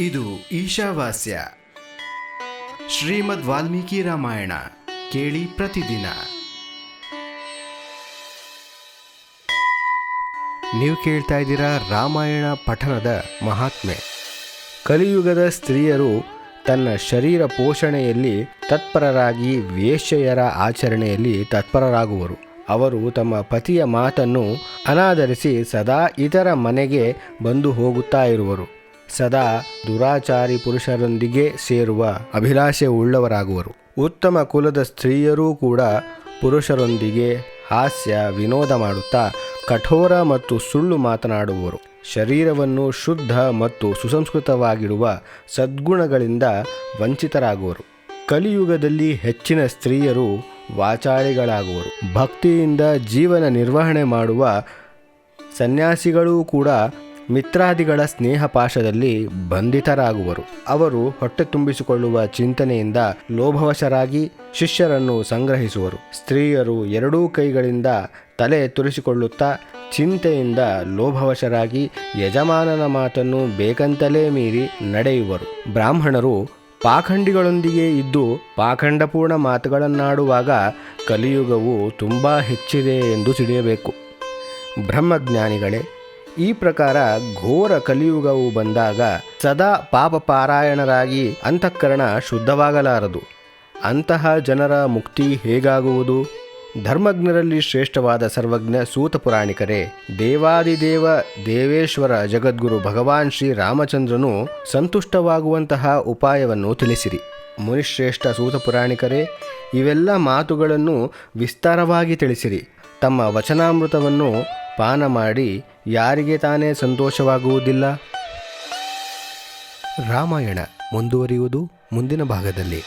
ಇದು ಈಶಾವಾಸ್ಯ. ಶ್ರೀಮದ್ ವಾಲ್ಮೀಕಿ ರಾಮಾಯಣ ಕೇಳಿ ಪ್ರತಿದಿನ. ನೀವು ಕೇಳ್ತಾ ಇದ್ದೀರಾ ರಾಮಾಯಣ ಪಠನದ ಮಹಾತ್ಮೆ. ಕಲಿಯುಗದ ಸ್ತ್ರೀಯರು ತನ್ನ ಶರೀರ ಪೋಷಣೆಯಲ್ಲಿ ತತ್ಪರರಾಗಿ ವೇಶ್ಯೆಯರ ಆಚರಣೆಯಲ್ಲಿ ತತ್ಪರರಾಗುವರು. ಅವರು ತಮ್ಮ ಪತಿಯ ಮಾತನ್ನು ಅನಾದರಿಸಿ ಸದಾ ಇತರ ಮನೆಗೆ ಬಂದು ಹೋಗುತ್ತಾ ಇರುವರು. ಸದಾ ದುರಾಚಾರಿ ಪುರುಷರೊಂದಿಗೆ ಸೇರುವ ಅಭಿಲಾಷೆ ಉಳ್ಳವರಾಗುವರು. ಉತ್ತಮ ಕುಲದ ಸ್ತ್ರೀಯರೂ ಕೂಡ ಪುರುಷರೊಂದಿಗೆ ಹಾಸ್ಯ ವಿನೋದ ಮಾಡುತ್ತಾ ಕಠೋರ ಮತ್ತು ಸುಳ್ಳು ಮಾತನಾಡುವರು. ಶರೀರವನ್ನು ಶುದ್ಧ ಮತ್ತು ಸುಸಂಸ್ಕೃತವಾಗಿಡುವ ಸದ್ಗುಣಗಳಿಂದ ವಂಚಿತರಾಗುವರು. ಕಲಿಯುಗದಲ್ಲಿ ಹೆಚ್ಚಿನ ಸ್ತ್ರೀಯರು ವಾಚಾಳಿಗಳಾಗುವರು ಭಕ್ತಿಯಿಂದ ಜೀವನ ನಿರ್ವಹಣೆ ಮಾಡುವ ಸನ್ಯಾಸಿಗಳೂ ಕೂಡ ಮಿತ್ರಾದಿಗಳ ಸ್ನೇಹ ಪಾಶದಲ್ಲಿ ಬಂಧಿತರಾಗುವರು. ಅವರು ಹೊಟ್ಟೆ ತುಂಬಿಸಿಕೊಳ್ಳುವ ಚಿಂತನೆಯಿಂದ ಲೋಭವಶರಾಗಿ ಶಿಷ್ಯರನ್ನು ಸಂಗ್ರಹಿಸುವರು. ಸ್ತ್ರೀಯರು ಎರಡೂ ಕೈಗಳಿಂದ ತಲೆ ತುರಿಸಿಕೊಳ್ಳುತ್ತಾ ಚಿಂತೆಯಿಂದ ಲೋಭವಶರಾಗಿ ಯಜಮಾನನ ಮಾತನ್ನು ಬೇಕಂತಲೇ ಮೀರಿ ನಡೆಯುವರು. ಬ್ರಾಹ್ಮಣರು ಪಾಖಂಡಿಗಳೊಂದಿಗೆ ಇದ್ದು ಪಾಖಂಡಪೂರ್ಣ ಮಾತುಗಳನ್ನಾಡುವಾಗ ಕಲಿಯುಗವು ತುಂಬ ಹೆಚ್ಚಿದೆ ಎಂದು ತಿಳಿಯಬೇಕು. ಬ್ರಹ್ಮಜ್ಞಾನಿಗಳೇ ಈ ಪ್ರಕಾರ ಘೋರ ಕಲಿಯುಗವು ಬಂದಾಗ ಸದಾ ಪಾಪ ಪಾರಾಯಣರಾಗಿ ಅಂತಃಕರಣ ಶುದ್ಧವಾಗಲಾರದು. ಅಂತಹ ಜನರ ಮುಕ್ತಿ ಹೇಗಾಗುವುದು? ಧರ್ಮಜ್ಞರಲ್ಲಿ ಶ್ರೇಷ್ಠವಾದ ಸರ್ವಜ್ಞ ಸೂತ ಪುರಾಣಿಕರೇ, ದೇವಾದಿದೇವ ದೇವೇಶ್ವರ ಜಗದ್ಗುರು ಭಗವಾನ್ ಶ್ರೀ ರಾಮಚಂದ್ರನು ಸಂತುಷ್ಟವಾಗುವಂತಹ ಉಪಾಯವನ್ನು ತಿಳಿಸಿರಿ. ಮುನಿಶ್ರೇಷ್ಠ ಸೂತ ಪುರಾಣಿಕರೇ, ಇವೆಲ್ಲ ಮಾತುಗಳನ್ನು ವಿಸ್ತಾರವಾಗಿ ತಿಳಿಸಿರಿ. ತಮ್ಮ ವಚನಾಮೃತವನ್ನು ಪಾನ ಮಾಡಿ ಯಾರಿಗೆ ತಾನೇ ಸಂತೋಷವಾಗುವುದಿಲ್ಲ? ರಾಮಾಯಣ ಮುಂದುವರಿಯುವುದು ಮುಂದಿನ ಭಾಗದಲ್ಲಿ.